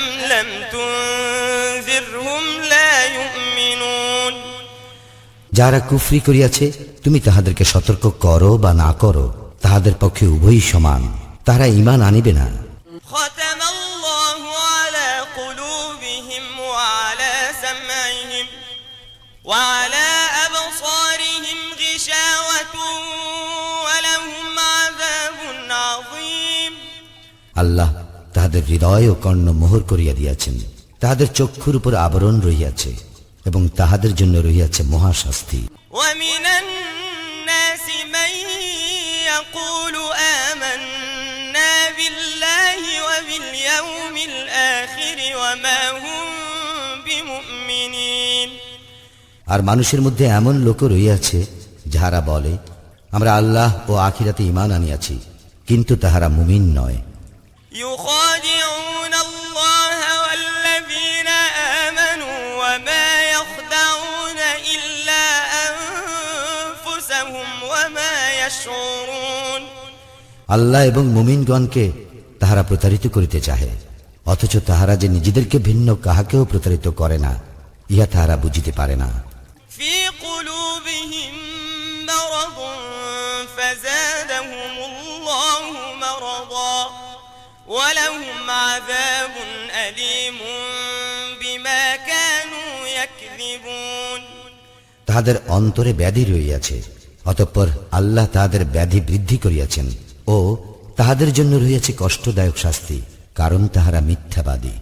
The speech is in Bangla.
أم لم تنذرهم لا يؤمنون যারা কুফরি করিয়াছে তুমি তাহাদেরকে সতর্ক করো বা না করো তাহাদের পক্ষে উভয়ই সমান তারা ইমান আনিবে না وعلى أبصارهم غشاوة ولهم عذاب عظيم الله তাহাদের হৃদয় ও কর্ণ মোহর করিয়া দিয়াছেন। তাহাদের চক্ষুর উপর আবরণ রহিয়াছে এবং তাহাদের জন্য রহিয়াছে মহাশাস্তি। আর মানুষের মধ্যে এমন লোক রইয়াছে যাহারা বলে আমরা আল্লাহ ও আখিরাতে ইমান আনিয়াছি কিন্তু তাহারা মুমিন নয়। يخادعون الله والذين آمنوا وما يخدعون إلا أنفسهم وما يشعرون আল্লাহ এবং মুমিনগণকে তাহারা প্রতারিত করিতে চাহে অথচ তাহারা যে নিজেদেরকে ভিন্ন কাহাকেও প্রতারিত করে না ইহা তাহারা বুঝিতে পারে না في قلوبهم مرض ولهم عذاب أليم بما كانوا يكذبون তাহাদের অন্তরে ব্যাধি রইয়াছে অতঃপর আল্লাহ তাহাদের ব্যাধি বৃদ্ধি করিয়াছেন ও তাহাদের জন্য রইয়াছে কষ্টদায়ক শাস্তি কারণ তাহারা মিথ্যাবাদী